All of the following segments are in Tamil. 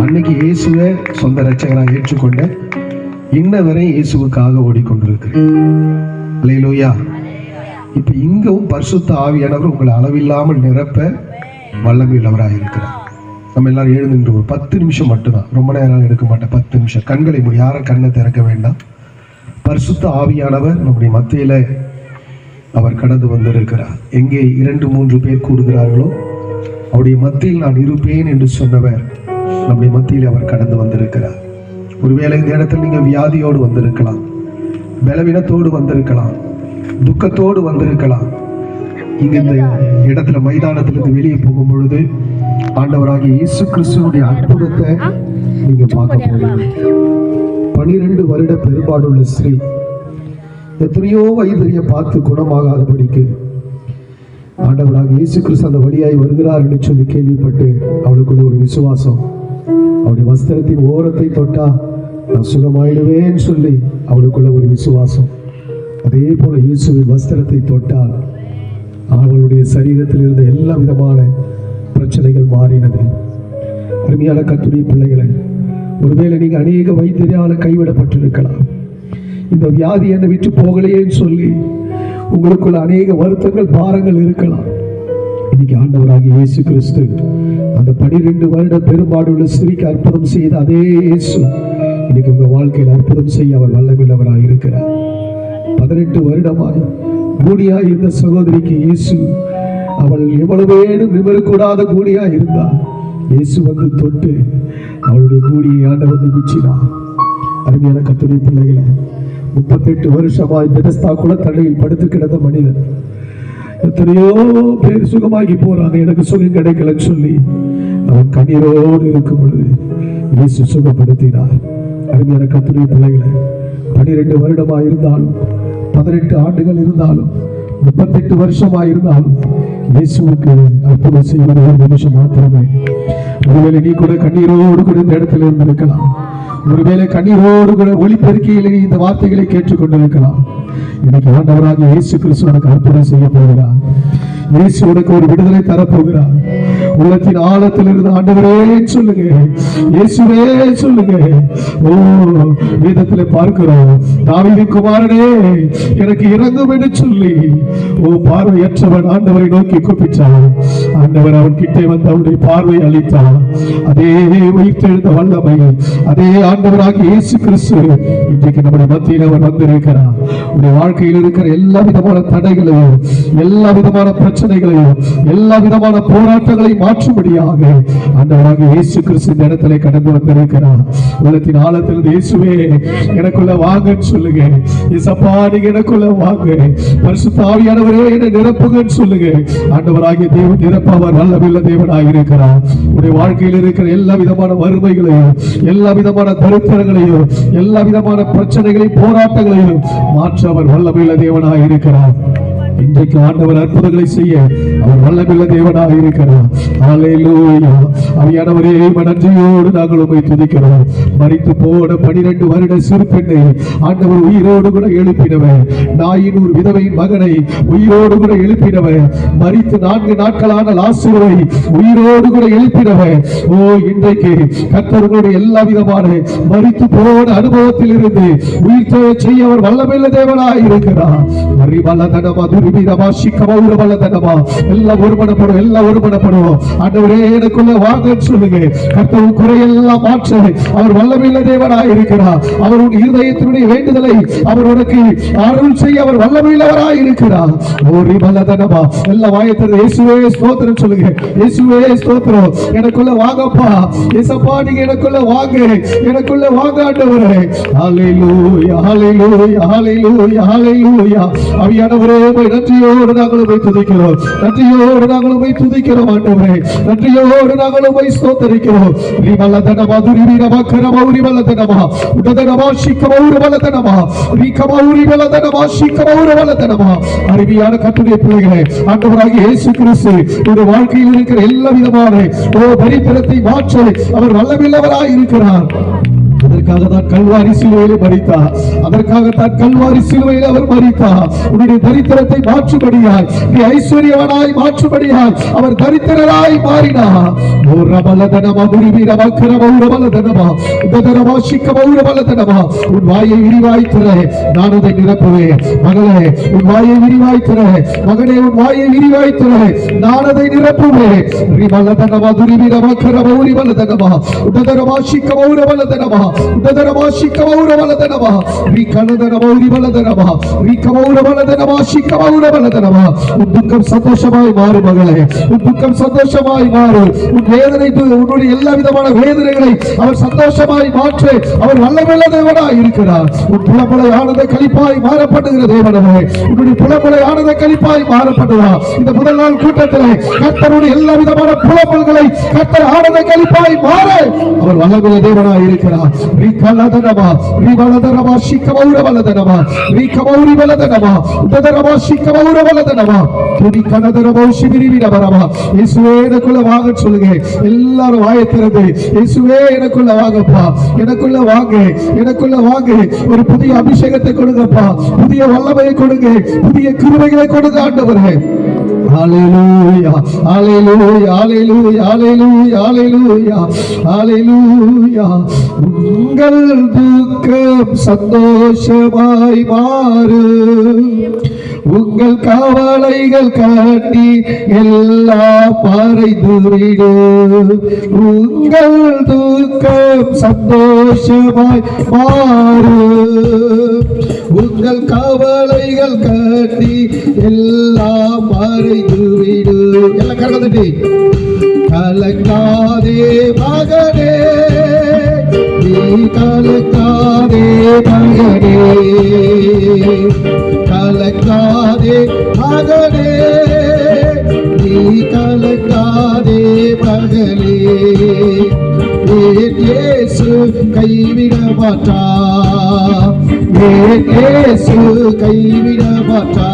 அன்னைக்கு இயேசுவை சொந்த ரட்சகராக ஏற்றுக்கொண்ட இன்ன வரை இயேசுவுக்காக ஓடிக்கொண்டிருக்கிறேன். லோயா இப்ப இங்கும் பரிசுத்த ஆவியானவர் உங்களை அளவில்லாமல் நிரப்ப வல்லமை உள்ளவராக இருக்கிறார். நம்ம எல்லாரும் எழுந்து நின்று ஒரு பத்து நிமிஷம் மட்டும்தான். ரொம்ப நேரம் எடுக்க மாட்டேன். பத்து நிமிஷம். கண்களை மூடி யாரும் கண்ணை திறக்க வேண்டாம். பரிசுத்த ஆவியானவர் நம்முடைய மத்தியில அவர் கடந்து வந்திருக்கிறார். எங்கே இரண்டு மூன்று பேர் கூடுகிறார்களோ அவருடைய மத்தியில் நான் இருப்பேன் என்று சொன்னவர் நம்முடைய மத்தியில் அவர் கடந்து வந்திருக்கிறார். ஒருவேளை இந்த இடத்துல நீங்க வியாதியோடு வந்திருக்கலாம் பலவீனத்தோடு வந்திருக்கலாம் துக்கத்தோடு வந்திருக்கலாம். இங்க இந்த இடத்துல மைதானத்திலிருந்து வெளியே போகும் பொழுது ஆண்டவராகிய இயேசு கிறிஸ்துவனுடைய அற்புதத்தை நீங்க பார்க்க போறீங்க. பனிரெண்டு வருட பெரும்பாடுள்ள ஸ்ரீ எத்தனையோ வைத்திரிய பார்த்து குணமாகாதபடிக்கு ஆண்டவராக இயேசு கிறிஸ்து அந்த வழியாய் வருகிறார் என்று சொல்லி கேள்விப்பட்டு அவளுக்குள்ள ஒரு விசுவாசம் அவருடைய வஸ்திரத்தின் ஓரத்தை தொட்டா நான் சுகமாயிடுவேன்னு சொல்லி அவளுக்குள்ள ஒரு விசுவாசம். அதே போல இயேசுவின் வஸ்திரத்தை தொட்டால் அவளுடைய சரீரத்தில் இருந்த எல்லா விதமான பிரச்சனைகள் மாறினது. அருமையான கத்துடைய பிள்ளைகளை ஒருவேளை நீங்க அநேக வைத்தியரால கைவிடப்பட்டிருக்கலாம். இந்த வியாதி என்னை விட்டு போகலையேன்னு சொல்லி உங்களுக்குள்ள அநேக வருத்தங்கள் பாரங்கள் இருக்கலாம். இன்னைக்கு ஆண்டவராகிய இயேசு கிறிஸ்து அந்த பனிரெண்டு வருட பெரும்பாடுள்ள ஸ்திரீக்கு அற்புதம் செய்த அதே இயேசு இன்னைக்கு உங்க வாழ்க்கையில் அற்புதம் செய்ய அவர் வல்லமில்லவராக இருக்கிறார். பதினெட்டு வருடமாய் கூடியாய் இருந்த சகோதரிக்கு இயேசு அவள் எவ்வளவேனும் விவரக்கூடாத கூடியா இருந்தாள் இயேசு வந்து தொட்டு அவளுடைய கூடியை ஆண்டவர் நிமிச்சினார் அருமையான கத்துடைய பிள்ளைகளை முப்பத்தெட்டு வருஷமாய் பெதஸ்தா குளத்தடையில் படுத்து கிடந்த மனிதன் எத்தனையோ பேர் சுகமாகி போறாங்க. எனக்கு சுகம் கிடைக்கலன்னு சொல்லி அவன் கண்ணீரோடு இருக்கும் பொழுது இயேசு சுகப்படுத்தினார். அருமையான கத்துடைய பிள்ளைகளை பனிரெண்டு வருடமா இருந்தாலும் பதினெட்டு ஆண்டுகள் இருந்தாலும் முப்பத்தெட்டு வருஷமா இருந்தாலும் இயேசுவுக்கு அற்புதம் செய்வது ஒரு நிமிஷம் மாத்திரமே. ஒருவேளை நீ கூட கண்ணீரோடு கூட இந்த இடத்துல இருந்திருக்கலாம். ஒருவேளை கண்ணீரோடு கூட ஒளிப்பெருக்கையிலே இந்த வார்த்தைகளை கேட்டுக்கொண்டிருக்கலாம். இன்னைக்கு ஆண்டவராக இயேசு கிறிஸ்து உனக்கு அற்புதம் செய்ய போகிறார். இயேசு உனக்கு ஒரு விடுதலை தரப்போகிறார் உள்ளத்தின் ஆழத்தில் இருந்து ஆண்டவரே சொல்லுங்க. இயேசுவே சொல்லுங்க. ஓ வேதத்தில் பார்க்கிறோம். தாவிதி குமாரனே எனக்கு இறங்கும் என்று சொல்லி. ஓ பார்வையற்றவன் ஆண்டவரை நோக்கி கூப்பிட்டான் ஆண்டவர் அவன் கிட்டே வந்து அவனுடைய பார்வை அளித்தான் அதே உயிர்த்தெழுந்த வல்லமை அதே ஆண்டவராக இயேசு கிறிஸ்து இன்றைக்கு நம்முடைய மத்தியில் அவர் வந்திருக்கிறார். உடைய வாழ்க்கையில் இருக்கிற எல்லா விதமான தடைகளையும் எல்லா விதமான பிரச்சனைகளையும் எல்லா விதமான போராட்டங்களையும் மாற்றும்படியாக ஆண்டவராகிய இயேசு கிறிஸ்து இந்த இடத்துல கடந்து வந்திருக்கிறார் உள்ளத்தின் ஆழத்திலிருந்து இயேசுவே எனக்குள்ள வாங்கன்னு சொல்லுங்க. இசப்பா நீங்க எனக்குள்ள வாங்க. பரிசுத்த என்னை நிரப்புங்கன்னு சொல்லுங்க. ஆண்டவராகிய தேவன் நிரப்பவர் வல்லமில்ல தேவனாக இருக்கிறார். உடைய வாழ்க்கையில் இருக்கிற எல்லா விதமான வறுமைகளையும் எல்லா விதமான தரித்திரங்களையும் எல்லா விதமான பிரச்சனைகளையும் போராட்டங்களையும் மாற்ற அவர் வல்லமையில தேவனாக இருக்கிறார். இன்றைக்கு ஆண்டவர் அற்புதங்களை செய்ய அவர் வல்லமில்ல தேவனாக இருக்கிறார். ஹalleluya. நன்றியோடு நாங்கள் உண்மை துதிக்கிறோம். மறித்து போன பனிரெண்டு வருட சிறு பெண்ணை ஆண்டவர் உயிரோடு கூட எழுப்பினவர். நாயின் ஒரு விதவையின் மகனை உயிரோடு கூட எழுப்பினவர். மறித்து நான்கு நாட்களான லாசுவை உயிரோடு கூட எழுப்பினவர். ஓ இன்றைக்கு கர்த்தர்களுடைய எல்லா விதமான மறித்து போன அனுபவத்தில் இருந்து உயிர் செய்ய அவர் வல்லமில்ல தேவனாக இருக்கிறார். அறிவல்லதனமா துரிபிரமா சிக்கமௌர வல்லதனமா எல்லாம் ஒருமனப்படும் எல்லாம் ஒருமனப்படும். ஆண்டவரே எனக்குள்ள வாங்கன்னு சொல்லுங்க. கர்த்தர் குறையெல்லாம் மாற்ற. அவர் வல்லமில்ல தேவனாக இருக்கிறார். அவர் உன் இருதயத்தினுடைய வேண்டுதலை அவர் உனக்கு அருள் செய்ய அவர் வல்லமையுள்ளவராக இருக்கிறார். ஓரி வல்லதனமா எல்லாம் வாயத்தர் இயேசுவே ஸ்தோத்திரம் சொல்லுங்க. இயேசுவே ஸ்தோத்திரம். எனக்குள்ள வாங்கப்பா. இயேசப்பா நீங்க எனக்குள்ள வாங்க. எனக்குள்ள வாங்க ஆண்டவரே. ஹalleluya ஹalleluya ஹalleluya ஹalleluya. அவியானவரே உம்மை நன்றியோடு நாங்கள் உம்மை துதிக்கிறோம். நன்றியோடு நாங்கள் உம்மை துதிக்கிறோம் ஆண்டவரே. நன்றியோடு நாங்கள் உம்மை ஸ்தோத்தரிக்கிறோம். நீ வல்ல தனமா துரிவி நம கரமா உரி வல்ல தனமா உடதனமா சிக்கமா உரு வல்ல தனமா ரீக்கமா உரி வல்ல தனமா சிக்கமா வல்லதனமா வல்ல தனமா அருமையான கத்துடைய பிள்ளைகளே ஆண்டவராகிய இயேசு கிறிஸ்து ஒரு வாழ்க்கையில் இருக்கிற எல்லா விதமான ஓ தரித்திரத்தை மாற்ற அவர் வல்லமில்லவராய் இருக்கிறார் அதற்காக தான் கல்வாரி சிலுவையிலே மறித்தார் அதற்காக தான் கல்வாரி சிலுவையில் அவர் மறித்தார் உன்னுடைய தரித்திரத்தை மாற்றுபடியாய் நீ ஐஸ்வர்யவனாய் மாற்றுபடியாய் அவர் தரித்திரராய் மாறினார் ஓ ரபலதனமா முருவி ரமக்கரம உரபலதனமா உபதரமா சிக்கம உன் வாயை விரிவாய் திற. நான் அதை நிரப்புவேன். மகளே உன் வாயை விரிவாய் திற. மகனே உன் வாயை விரிவாய் திற. நான் அதை நிரப்புவேன். ரிபலதனமா துரிவி ரமக்கரம உரிபலதனமா உபதரமா சிக்கம உரபலதனமா உபதரமா சிக்கம உரபலதனமா ரி கனதனமா உரிபலதனமா ரி கம உரபலதனமா சிக்கம உரபலதனமா உன் துக்கம் சந்தோஷமாய் மாறு மகளே உன் சந்தோஷமாய் மாறு உன் வேதனை உன்னுடைய எல்லா விதமான வேதனைகளை அவர் சந்தோஷமாய் மாற்று அவர் வல்லமையுள்ள தேவனாய் இருக்கிறார் உன் புலமுலை ஆனந்த கழிப்பாய் மாறப்படுகிற தேவனவே உன்னுடைய புலமுலை ஆனந்த கழிப்பாய் மாறப்படுவா இந்த முதல் நாள் கூட்டத்திலே கர்த்தருடைய எல்லா விதமான புலப்பல்களை கர்த்தர் ஆனந்த கழிப்பாய் மாற அவர் வல்லமையுள்ள தேவனாய் இருக்கிறார் ரீ கலதனமா ரீ வலதனமா சிக்கமௌர வலதனமா ரீ கமௌரி வலதனமா உததனமா சிக்கமௌர வலதனமா இயேசுவே எனக்குள்ள வாங்க சொல்லுங்க. எல்லாரும் வாயை திறந்து இயேசுவே எனக்குள்ள வாங்கப்பா எனக்குள்ள வாங்க எனக்குள்ள வாங்க ஒரு புதிய அபிஷேகத்தை கொடுங்கப்பா புதிய வல்லமையை கொடுங்க புதிய கிருமைகளை கொடுங்க ஆண்டவரே. Hallelujah, hallelujah, hallelujah, hallelujah, hallelujah, hallelujah. உங்கள் துக்கம் சந்தோஷமாய் மாறு. உங்கள் கவலைகள் காட்டி எல்லாம் மறைந்து விடு. உங்கள் துக்கம் சந்தோஷமாய் மாறு. உங்கள் கவலைகள் காட்டி எல்லாம் செய்து விடு. எல்லாம் கரகத்தட்டி கலக்காதே மகனே. நீ கலக்காதே மகனே. கலக்காதே மகனே. நீ கலக்காதே மகளே ஏசு கைவிட மாட்டா? ஏசு கைவிட மாட்டா?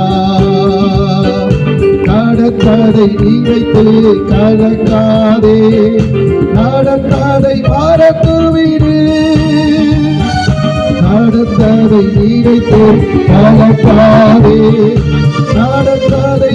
நடக்காதை நீ வைத்து நடந்ததை நடக்காதை பாரத்துருவீடு. நடந்ததை நீ வைத்து நடந்ததை நடக்காதை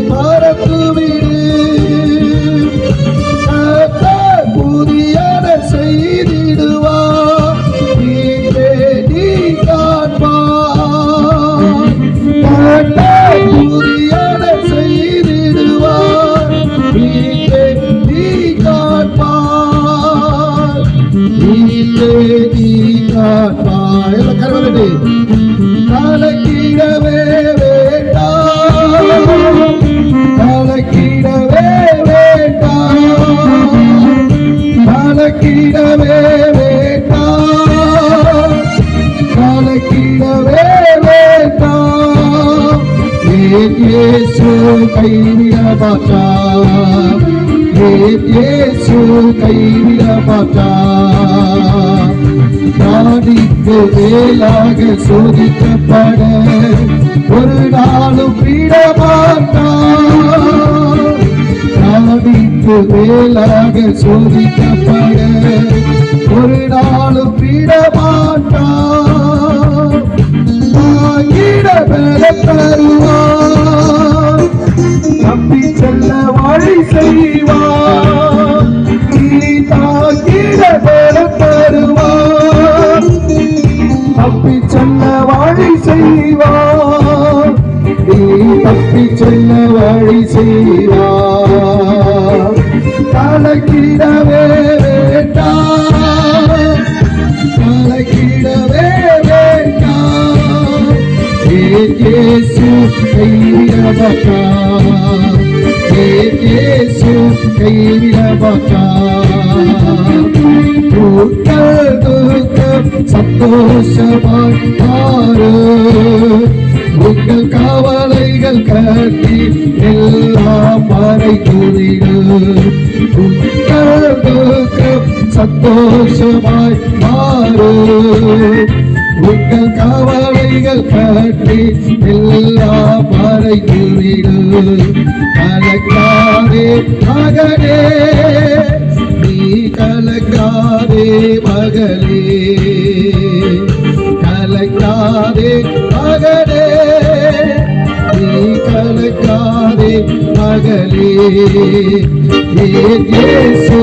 கைவிட மாட்டார் ஏன் நாடிக்கு மேலாக சோதிக்கப்பட ஒரு நாளும் விடமாட்டார் நாடிக்கு மேலாக சோதிக்க சொன்ன வழி செய்வார். கலக்கிடவே வேண்டாம். கலக்கிடவே வேண்டாம். ஏன் இயேசு கைவிட மாட்டார் ஏன் இயேசு சந்தோஷமாய் மாறு உங்கள் கவலைகள் கட்டி எல்லாம் மறைத்துவிடு உங்கள் துக்கம் சந்தோஷமாய் மாறு உங்கள் கவலைகள் கட்டி எல்லாம் கலக்காதே மகனே. கலங்காதே மகளே. கலங்காதே மகளே. நீ கலங்காதே மகளே. ஏசு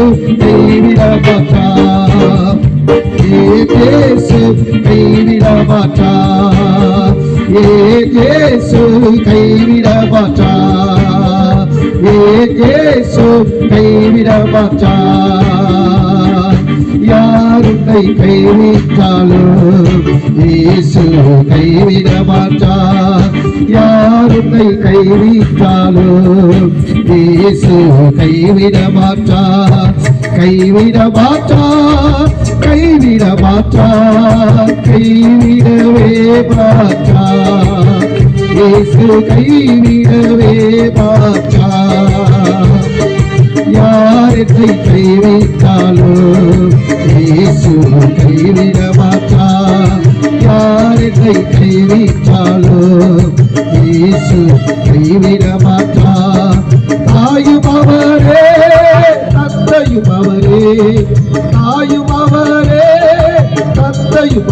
இயேசு கைவிட மாட்டார் ஏன் இயேசு கைவிட மாட்டார் யார் உன்னை கைவிட்டாலும் இயேசு கைவிட மாட்டார். யார் உன்னை கைவிட்டாலும் இயேசு கைவிட மாட்டார். கைவிட மாட்டார் கைவிட மாட்டார் கைவிடவே மாட்டார். இயேசு கைவிடவே மாட்டார். யார் என்னை கைவிட்டாலும் இயேசு கைவிட மாட்டார் யார் என்னை கைவிட்டாலும் இயேசு கைவிட மாட்டார் தாயும் அவரே தந்தையும் அவரே தாயும் அவரே தந்தையும்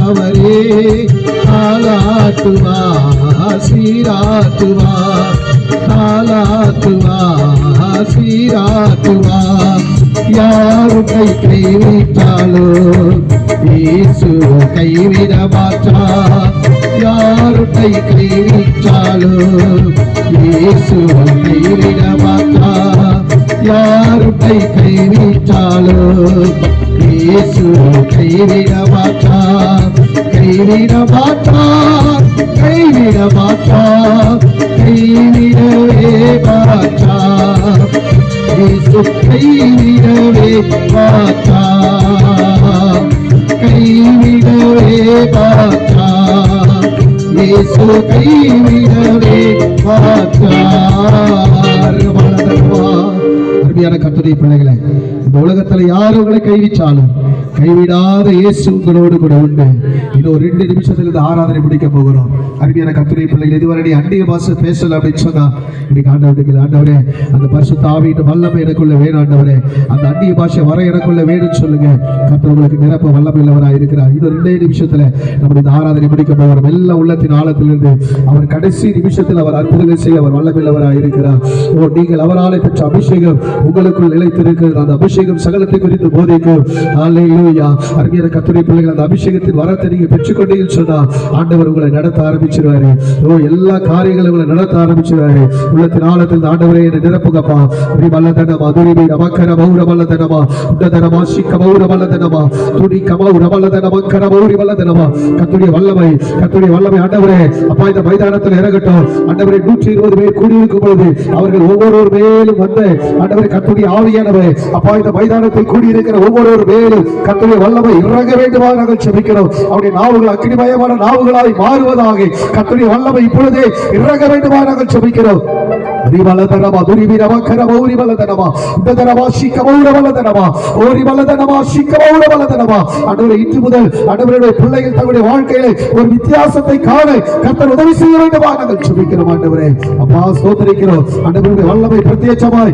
அவரே தாலாட்டுவா சீராட்டுவா தாலாட்டுவா சீராட்டுவா யாருக்கை கைவிட்டாலோ இயேசு கைவிட மாற்றா யாருக்கை கைவிட்டாலோ இயேசு கைவிட மாற்றா யாருக்கை கைவிட்டாலோ இயேசு கைவிட மாற்றா கைவிட மாற்றா கைவிட மாற்றா கைவிடவே மாற்றா இயேசு கைவிடவே மாற்றா கைவிடவே மாற்றா இயேசு கைவிடவே மாற்றார் அருமையான கத்துரை பிள்ளைகளை இந்த உலகத்துல யார் உங்களை கைவிச்சாலும் கைவிடாத இயேசு உங்களோடு கூட உண்டு. இன்னும் ரெண்டு நிமிஷத்துல இந்த ஆராதனை முடிக்க போகிறோம். அருமையான கத்துடைய பிள்ளைகள் இதுவரை நீ அந்நிய பாச பேசல அப்படின்னு சொன்னா இன்னைக்கு ஆண்டவருக்கு ஆண்டவரே அந்த பரிசு தாவிட்டு வல்லமை எனக்குள்ள வேணும் ஆண்டவரே. அந்த அந்நிய பாஷை வர எனக்குள்ள வேணும்னு சொல்லுங்க. கர்த்தர் உங்களுக்கு நிரப்ப வல்லமை உள்ளவராக இருக்கிறார். இன்னும் ரெண்டே நிமிஷத்துல நம்ம இந்த ஆராதனை முடிக்க போகிறோம். எல்லா உள்ளத்தின் ஆழத்திலிருந்து அவர் கடைசி நிமிஷத்தில் அவர் அற்புதங்கள் செய்ய அவர் வல்லமில்லவராக இருக்கிறார். ஓ நீங்கள் அவரால் பெற்ற அபிஷேகம் உங்களுக்குள் நிலைத்திருக்கிறது. அந்த அபிஷேகம் சகலத்தை குறித்து போதிக்கும். ஹalleluya. அருமையான கத்துரை பிள்ளைகள் அந்த அபிஷேகத்தின் வரத்தை நீங்க பெற்றுக்கொண்டீங்கன்னு சொன்னா ஆண்டவர் உங்களை நடத்த ஆரம்பிச்சிருவாரு. ஓ எல்லா காரியங்களும் உங்களை நடத்த ஆரம்பிச்சிருவாரு. உள்ளத்தின் ஆழத்தில் இந்த ஆண்டவரே என்னை நிரப்புங்கப்பா. அப்படி வல்ல தனமா துரிபி ரமக்கர மௌர வல்ல தனமா உன்னதனமா சிக்க மௌர வல்ல வல்லதனமா துணி கமௌர வல்லதனமா கர மௌரி வல்ல தனமா கத்துடைய வல்லமை கத்துடைய வல்லமை ஆண்டவரே அப்பா இந்த மைதானத்தில் இறங்கட்டும். ஆண்டவரே நூற்றி இருபது பேர் கூடியிருக்கும் பொழுது அவர்கள் ஒவ்வொருவர் மேலும் வந்து ஆண்டவரே கத்துடைய ஆவியானவரே அப்பா இந்த மைதானத்தில் கூடியிருக்கிற ஒவ்வொருவர் மேலும் கத்துடைய வல்லமை இறங்க வேண்டுமா நாங்கள் செபிக்கிறோம். அவருடைய நாவுகள் அக்னிமயமான நாவுகளாய் மாறுவதாக கத்துடைய வல்லமை இப்பொழுதே இறங்க வேண்டுமா நாங்கள் செபிக்கிறோம். ரிவலதனமா துரிவிரவக்கரம ஊரிவலதனமா உடதனமா சிக்கமௌரவலதனமா ஓரிவலதனமா சிக்கமௌரவலதனமா ஆண்டவரே இன்று முதல் ஆண்டவருடைய பிள்ளைகள் தங்களுடைய வாழ்க்கையிலே ஒரு வித்தியாசத்தை காண கர்த்தர் உதவி செய்ய வேண்டுமா? நாங்கள் சுபிக்கிறோம் ஆண்டவரே. அப்பா சோதரிக்கிறோம் வல்லமை பிரத்யட்சமாய்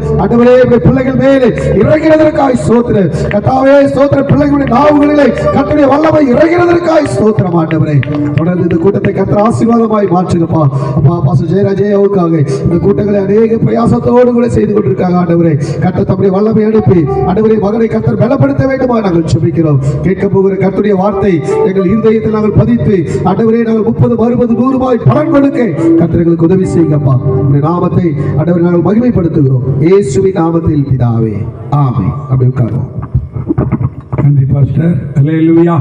பிள்ளைகள் மேலே இறங்கிறதற்காய் சோத்திர கத்தாவே சோத்திர பிள்ளைகளுடைய நாவுகளிலே கர்த்தருடைய வல்லமை இறங்கிறதற்காய் சோத்திரம் ஆண்டவரே. தொடர்ந்து இந்த கூட்டத்தை கர்த்தர் ஆசீர்வாதமாய் மாற்றுங்கப்பா. அப்பா பாச ஜெயராஜேயாவுக்காக இந்த அநேக பிரயாசத்தோடு கூட செய்து கொண்டிருக்காங்க ஆண்டவரே. கர்த்தர் தம்முடைய வல்லமை அனுப்பி ஆண்டவரே மகனை கத்தர் பலப்படுத்த வேண்டுமா நாங்கள் சுமிக்கிறோம் கேட்க போகிற கத்துடைய வார்த்தை எங்கள் இருதயத்தை நாங்கள் பதித்து ஆண்டவரே நாங்கள் முப்பது அறுபது நூறு ரூபாய் பலன் கொடுக்க கத்திரங்களுக்கு உதவி செய்யுங்கப்பா. உங்களுடைய நாமத்தை ஆண்டவரை நாங்கள் மகிமைப்படுத்துகிறோம். ஏசுவி நாமத்தில் பிதாவே. ஆமை அப்படி உட்காருவோம். நன்றி பாஸ்டர். அல்லேலூயா